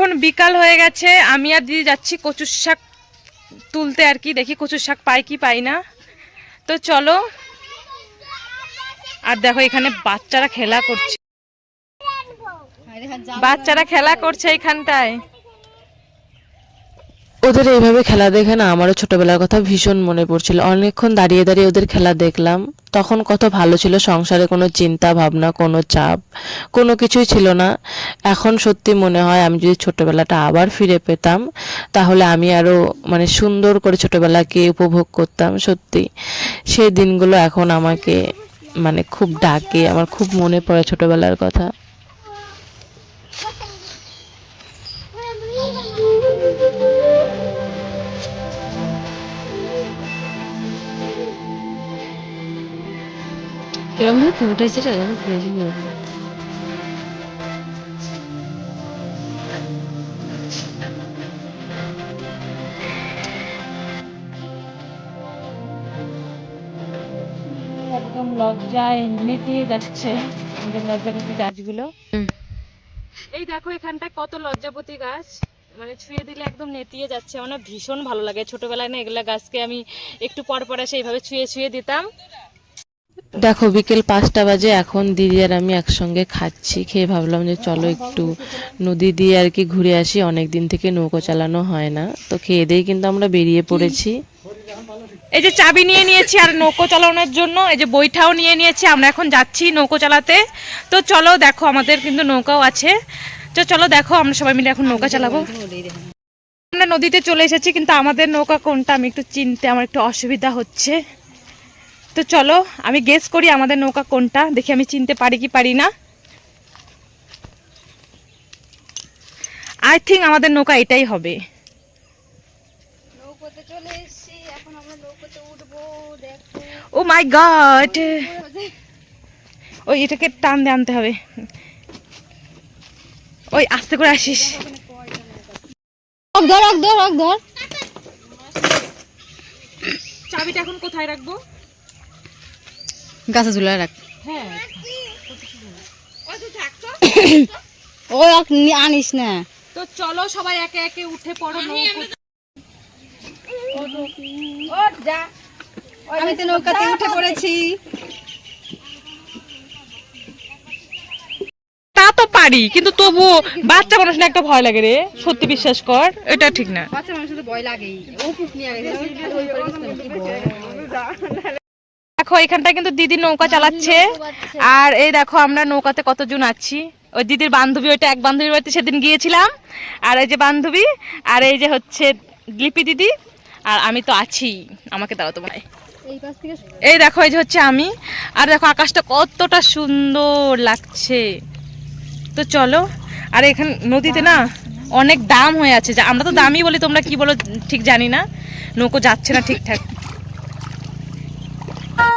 সকাল হয়ে গেছে আমি আর দিদি যাচ্ছি কচুর শাক তুলতে আর কি দেখি কচুর শাক পাই কি পাই না। তো চলো আর দেখো এখানে বাচ্চারা খেলা করছে। বাচ্চারা খেলা করছে এইখানটায়। ওদের এইভাবে খেলা দেখে না আমারও ছোটবেলার কথা ভীষণ মনে পড়ছিল। অনেকক্ষণ দাঁড়িয়ে দাঁড়িয়ে ওদের খেলা দেখলাম। তখন কত ভালো ছিল সংসারে কোনো চিন্তা, ভাবনা, কোনো চাপ, কোনো কিছুই ছিল না। এখন সত্যি মনে হয় আমি যদি ছোটবেলাটা আবার ফিরে পেতাম, তাহলে আমি আরও মানে সুন্দর করে ছোটবেলাকে উপভোগ করতাম, সত্যি। সেই দিনগুলো এখন আমাকে মানে খুব ডাকে, আমার খুব মনে পড়ে ছোটবেলার কথা। একদম লজ্জায় নেতিয়ে যাচ্ছে লজ্জাপতি গাছগুলো এই দেখো, এখানটায় কত লজ্জাপতি গাছ। মানে ছুঁয়ে দিলে একদম নেতিয়ে যাচ্ছে। আমার ভীষণ ভালো লাগে। ছোটবেলায় না এগুলা গাছকে আমি একটু পর পর এসে এইভাবে ছুঁয়ে ছুঁয়ে দিতাম। দেখো, বিকেল পাঁচটা বাজে, এখন দিদি আর আমি একসঙ্গে খাচ্ছি। খেয়ে ভাবলাম যে চলো একটু নদী দিয়ে আর কি ঘুরে আসি। অনেক দিন থেকে নৌকো চালানো হয় না। তো খেয়ে দিয়ে কিন্তু আমরা বেরিয়ে পড়েছি। এই যে চাবি নিয়ে নিয়েছি আর নৌকো চালানোর জন্য, এই যে বইটাও নিয়ে নিয়েছি, আমরা এখন যাচ্ছি নৌকো চালাতে। তো চলো দেখো, আমাদের কিন্তু নৌকাও আছে। তো চলো দেখো, আমরা সবাই মিলে এখন নৌকা চালাবো। আমরা নদীতে চলে এসেছি, কিন্তু আমাদের নৌকা কোনটা আমি একটু চিনতে, আমার একটু অসুবিধা হচ্ছে। তো চলো আমি গেস করি আমাদের নৌকা কোনটা দেখি আমি চিনতে পারি কি পারি না। আই থিঙ্ক আমাদের নৌকা এটাই হবে। ও মাই গড ওই এটাকে টান দিয়ে আনতে হবে। ওই আস্তে করে আসিস। ধর ধর ধর ধর। চাবিটা এখন কোথায় রাখব? গাছে ঝুলে রাখ হ্যাঁ ও আনিস না তো চলো সবাই একে একে উঠে পড়ো আমি তো নৌকাতে উঠে পড়েছি তা তো পারি কিন্তু তবু বাচ্চা মানুষ না একটা ভয় লাগে রে সত্যি বিশ্বাস কর এটা ঠিক না বাচ্চা মানুষের তো ভয় লাগেই ও কুটনি আগে দেখো এখানটায় কিন্তু দিদি নৌকা চালাচ্ছে। আর এই দেখো আমরা নৌকাতে কতজন আছি? ওই দিদির বান্ধবী ওইটা এক বান্ধবীর বাড়িতে সেদিন গিয়েছিলাম। আর এই যে বান্ধবী আর এই যে হচ্ছে লিপি দিদি আর আমি তো আছি। আমাকে দাও এই পাশ থেকে এই দেখো এই যে হচ্ছে আমি। আর দেখো আকাশটা কতটা সুন্দর লাগছে। তো চলো আর এখানে নদীতে না অনেক দাম হয়ে আছে। যা আমরা তো দামই বলি তোমরা কি বলো ঠিক জানি না। নৌকো যাচ্ছে না ঠিকঠাক।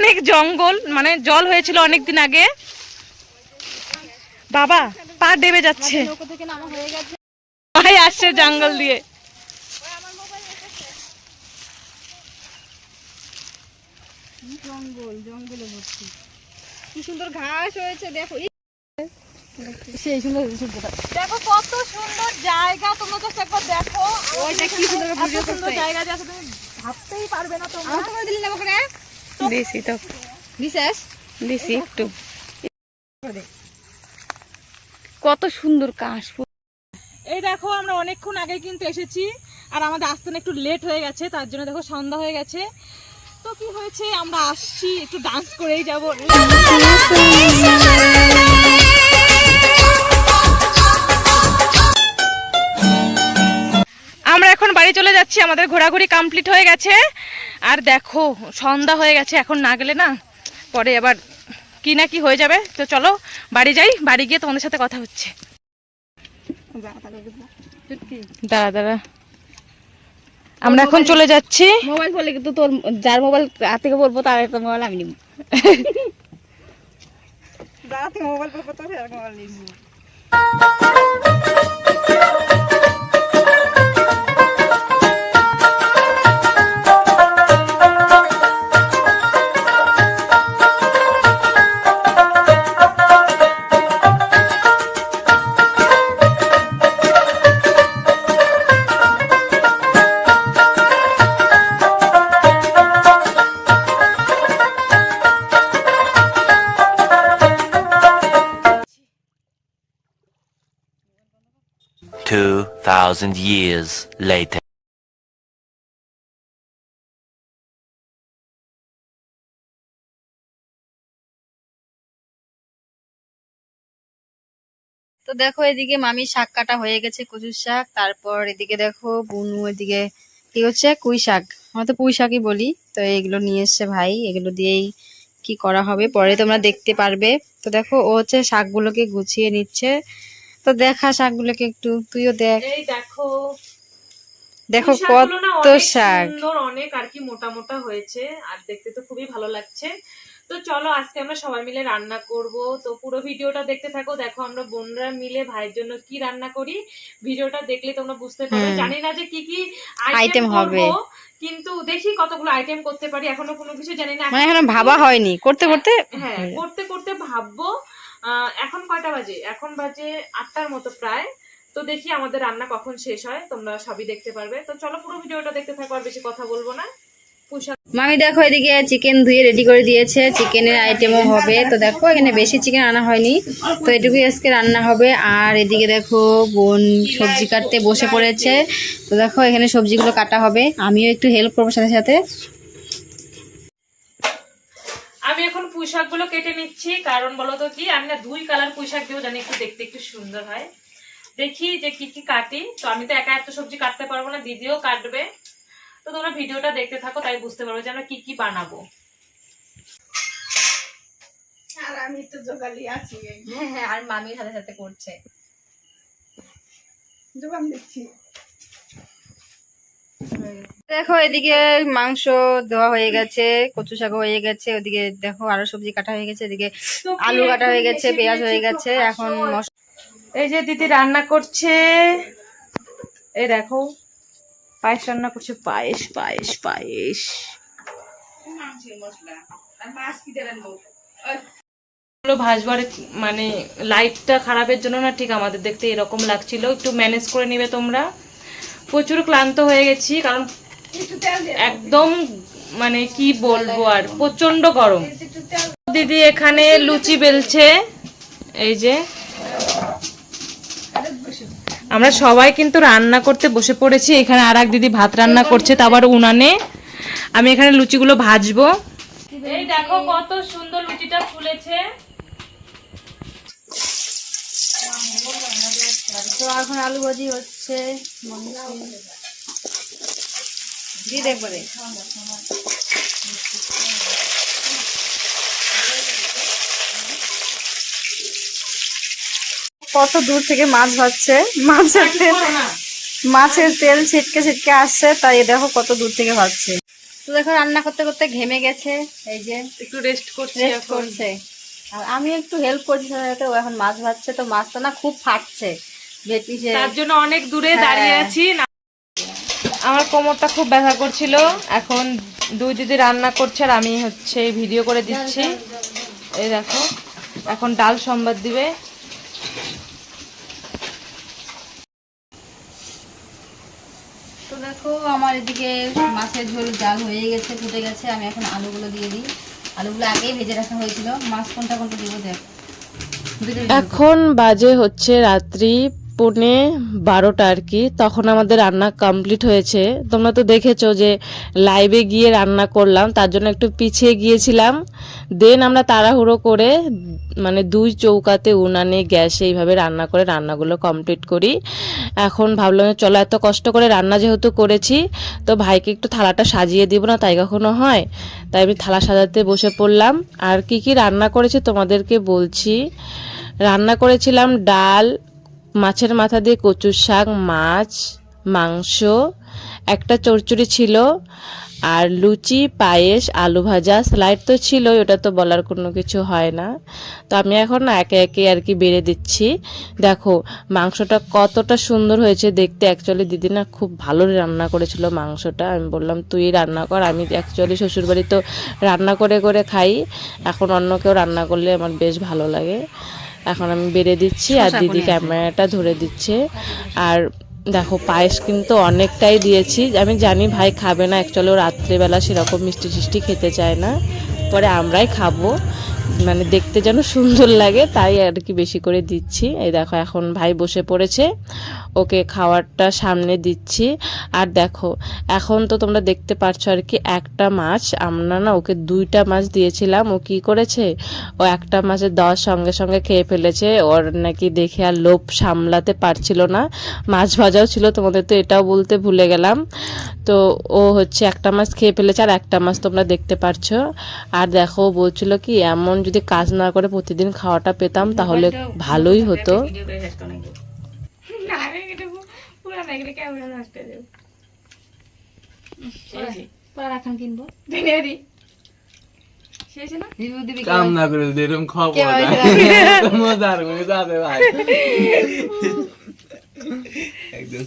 অনেক জঙ্গল মানে জল হয়েছিল অনেক দিন আগে। বাবা পা ডেবে যাচ্ছে। ভাই আসছে জঙ্গল দিয়ে। জঙ্গল জঙ্গলে ভর্তি। কি সুন্দর ঘাস হয়েছে দেখো। সেই সুন্দর দেখো কত সুন্দর জায়গা তোমরা জাস্ট একবার দেখো। ওইটা কি সুন্দর জায়গা আসলে তুমি ভাবতেই পারবে না তোমরা। আমার তোমার দিলি না করে দিছি তো। দিছি একটু। কত সুন্দর কাশ এই দেখো আমরা অনেকক্ষণ আগে কিন্তু এসেছি আর আমাদের আসতে না একটু লেট হয়ে গেছে তার জন্য দেখো সন্ধ্যা হয়ে গেছে। তো কি হয়েছে আমরা আসছি একটু ডান্স করেই যাব। আমরা এখন বাড়ি চলে যাচ্ছি আমাদের ঘোরাঘুরি কমপ্লিট হয়ে গেছে। আর দেখো সন্ধ্যা হয়ে গেছে এখন না গেলে না পরে আবার কি না কি হয়ে যাবে। তো চলো বাড়ি যাই বাড়ি গিয়ে তোমাদের সাথে কথা হচ্ছে। দাঁড়া দাঁড়া। আমরা এখন চলে যাচ্ছি। মোবাইল বলে কিন্তু তোর যার মোবাইল হাত থেকে বলব তার একটা মোবাইল আমি নিব। যার থেকে মোবাইল বলব তোর মোবাইল নিব thousand years later. তো দেখো এদিকে মামি শাক কাটা হয়ে গেছে, কচুর শাক। তারপর এদিকে দেখো বুনু, এদিকে কি হচ্ছে? কুই শাক। আমরা তো পুঁই শাকই বলি। তো এগুলো নিয়ে এসছে ভাই। এগুলো দিয়েই কি করা হবে? পরে তোমরা দেখতে পারবে। তো দেখো ও হচ্ছে শাকগুলোকে গুছিয়ে নিচ্ছে। তো দেখা শাকগুলোকে একটু তুইও দেখ। এই দেখো। দেখো কত শাক। সুন্দর অনেক আর কি মোটা মোটা হয়েছে আর দেখতে তো খুবই ভালো লাগছে। তো চলো আজকে আমরা সবাই মিলে রান্না করব। তো পুরো ভিডিওটা দেখতে থাকো। দেখো আমরা বোনরা মিলে ভাইয়ের জন্য কি রান্না করি। ভিডিওটা দেখলে তোমরা বুঝতে পারবে। জানি না যে কি কি আইটেম হবে। কিন্তু দেখি কতগুলো আইটেম করতে পারি। এখনও কোনো কিছু জানি না। মানে এখনও ভাবা হয়নি। করতে করতে হ্যাঁ করতে করতে ভাববো। এখন কয়টা বাজে? এখন বাজে আটটার মতো প্রায়। তো দেখি আমাদের রান্না কখন শেষ হয়। তোমরা সবই দেখতে পারবে। তো চলো পুরো ভিডিওটা দেখতে থাকো, আর বেশি কথা বলব না। মামি দেখো এদিকে চিকেন ধুয়ে রেডি করে দিয়েছে। চিকেনের আইটেমও হবে। তো দেখো এখানে বেশি চিকেন আনা হয়নি। তো এটুকুই আজকে রান্না হবে। আর এদিকে দেখো বোন সবজি কাটতে বসে পড়েছে। তো দেখো এখানে সবজিগুলো কাটা হবে। আমিও একটু হেল্প করব সাথে সাথে। পুঁইশাকগুলো কেটে নিচ্ছি। কারণ বলতো কি আমি না দুই কালার পুঁইশাক দিয়েও জানি একটু দেখতে একটু সুন্দর হয়। দেখি যে কি কি কাটি। তো আমি তো একা এত সবজি কাটতে পারব না দিদিও কাটবে। তো তোমরা ভিডিওটা দেখতে থাকো তাই বুঝতে পারব যে আমরা কি কি বানাবো। আর আমি তো হ্যাঁ হ্যাঁ আর মামির সাথে সাথে করছে। দেখো, এদিকে মাংস দেওয়া হয়ে গেছে, কচু শাক হয়ে গেছে, ওদিকে দেখো আরও সবজি কাটা হয়ে গেছে, এদিকে আলু কাটা হয়ে গেছে, পেঁয়াজ হয়ে গেছে, এখন এই যে দিদি রান্না করছে। এই দেখো, পায়েস রান্না করছে, পায়েস পায়েস পায়েস। ভাসবার মানে লাইটটা খারাপের জন্য না, ঠিক আমাদের দেখতে এরকম লাগছিল। একটু ম্যানেজ করে নিবে তোমরা। প্রচুর ক্লান্ত হয়ে গেছি, কারণ একদম মানে কি বলব আর প্রচণ্ড গরম। দিদি এখানে লুচি বেলছে, এই যে। আমরা সবাই কিন্তু রান্না করতে বসে পড়েছি, এখানে আর দিদি ভাত রান্না করছে, তা আবার উনানে। আমি এখানে লুচিগুলো ভাজবো। এই দেখো কত সুন্দর লুচিটা ফুলেছে। তো এখন আলু ভাজি হচ্ছে দিয়ে দেখব রে কত দূর থেকে মাছ ভাজছে? মাছের তেল মাছের তেল ছিটকে ছিটকে আসছে তাই দেখো কত দূর থেকে ভাজছে। তো দেখো রান্না করতে করতে ঘেমে গেছে এই যে একটু রেস্ট করছি রেস্ট করছে। আর আমি একটু হেল্প করছি সাথে ও এখন মাছ ভাজছে তো মাছটা না খুব ফাটছে। তার জন্য অনেক দূরে হ্যাঁ। দাঁড়িয়ে আছি। আমার কোমরটা খুব ব্যথা করছিল। এখন দুই দিদি রান্না করছে আর আমি হচ্ছে ভিডিও করে দিচ্ছি। এই দেখো এখন ডাল সম্বাদ দিবে। তো দেখো আমার এদিকে মাছের ঝোল জাল হয়ে গেছে ফুটে গেছে। আমি এখন আলুগুলো দিয়ে দিই। আলুগুলো আগেই ভেজে রাখা হয়েছিল। মাছ কোনটা কোনটা দিব দেখ। এখন বাজে হচ্ছে রাত্রি পৌনে বারোটা আর কি, তখন আমাদের রান্না কমপ্লিট হয়েছে। তোমরা তো দেখেছ যে লাইভে গিয়ে রান্না করলাম, তার জন্য একটু পিছিয়ে গিয়েছিলাম। দেন আমরা তাড়াহুড়ো করে মানে দুই চৌকাতে উনানে, গ্যাসে এইভাবে রান্না করে রান্নাগুলো কমপ্লিট করি। এখন ভাবলাম চলো এত কষ্ট করে রান্না যেহেতু করেছি, তো ভাইকে একটু থালাটা সাজিয়ে দিব না, তাই কখনো হয়? তাই আমি থালা সাজাতে বসে পড়লাম। আর কি কি রান্না করেছি তোমাদেরকে বলছি। রান্না করেছিলাম ডাল মাছের মাথা দিয়ে কচুর শাক, মাছ, মাংস, একটা চচ্চড়ি ছিল, আর লুচি, পায়েস, আলু ভাজা, স্লাইড তো ছিলই, ওটা তো বলার কোনো কিছু হয় না। তো আমি এখন একে একে আর কি বেড়ে দিচ্ছি। দেখো, মাংসটা কতটা সুন্দর হয়েছে দেখতে। অ্যাকচুয়ালি দিদি না খুব ভালো রান্না করেছিল মাংসটা। আমি বললাম, তুই রান্না কর, আমি অ্যাকচুয়ালি শ্বশুরবাড়ি তো রান্না করে করে খাই। এখন অন্য কেউ রান্না করলে আমার বেশ ভালো লাগে। এখন আমি বেড়ে দিচ্ছি আর দিদি ক্যামেরাটা ধরে দিচ্ছে। আর দেখো পায়েস কিন্তু অনেকটাই দিয়েছি। আমি জানি ভাই খাবে না অ্যাকচুয়ালি ও রাত্রেবেলা সেরকম মিষ্টি টিষ্টি খেতে চায় না। পরে আমরাই খাব। মানে দেখতে যেন সুন্দর লাগে তাই আর কি বেশি করে দিচ্ছি। এই দেখো এখন ভাই বসে পড়েছে। ওকে খাওয়ারটা সামনে দিচ্ছি। আর দেখো এখন তো তোমরা দেখতে পাচ্ছ আর কি একটা মাছ আমরা না ওকে দুইটা মাছ দিয়েছিলাম ও কি করেছে? ও একটা মাছের দশ সঙ্গে সঙ্গে খেয়ে ফেলেছে ওর নাকি দেখে আর লোভ সামলাতে পারছিল না। মাছ ভাজাও ছিল তোমাদের তো এটাও বলতে ভুলে গেলাম। তো ও হচ্ছে একটা মাছ খেয়ে ফেলেছে আর একটা মাছ তোমরা দেখতে পারছ। আর দেখো ও বলছিল কি এমন যদি কাজ না করে প্রতিদিন খাওয়াটা পেতাম তাহলে ভালোই হতো। এখন কিনবো। কাম না করে যদি এরকম খবর কে হয়? মজার করে যাবে ভাই। একদম।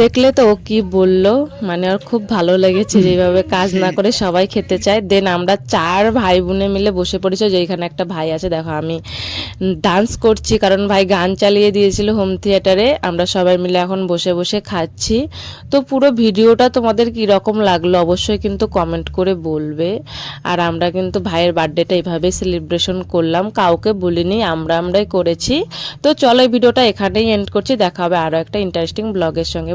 দেখলে তো ও কি বলল মানে ওর খুব ভালো লেগেছে যেভাবে কাজ না করে সবাই খেতে চায়। দেন আমরা চার ভাই বোনে মিলে বসে পড়েছি যেখানে একটা ভাই আছে দেখো আমি ডান্স করছি কারণ ভাই গান চালিয়ে দিয়েছিল হোম থিয়েটারে আমরা সবাই মিলে এখন বসে বসে খাচ্ছি। তো পুরো ভিডিওটা তোমাদের কি রকম লাগল অবশ্যই কিন্তু কমেন্ট করে বলবে। আর আমরা কিন্তু ভাইয়ের বার্থডেটা এইভাবে সেলিব্রেশন করলাম কাউকে বলিনি আমরা আমরাই করেছি। তো চলো এই ভিডিওটা এখানেই এন্ড করছি দেখা হবে আরও একটা ইন্টারেস্টিং ব্লগের সঙ্গে।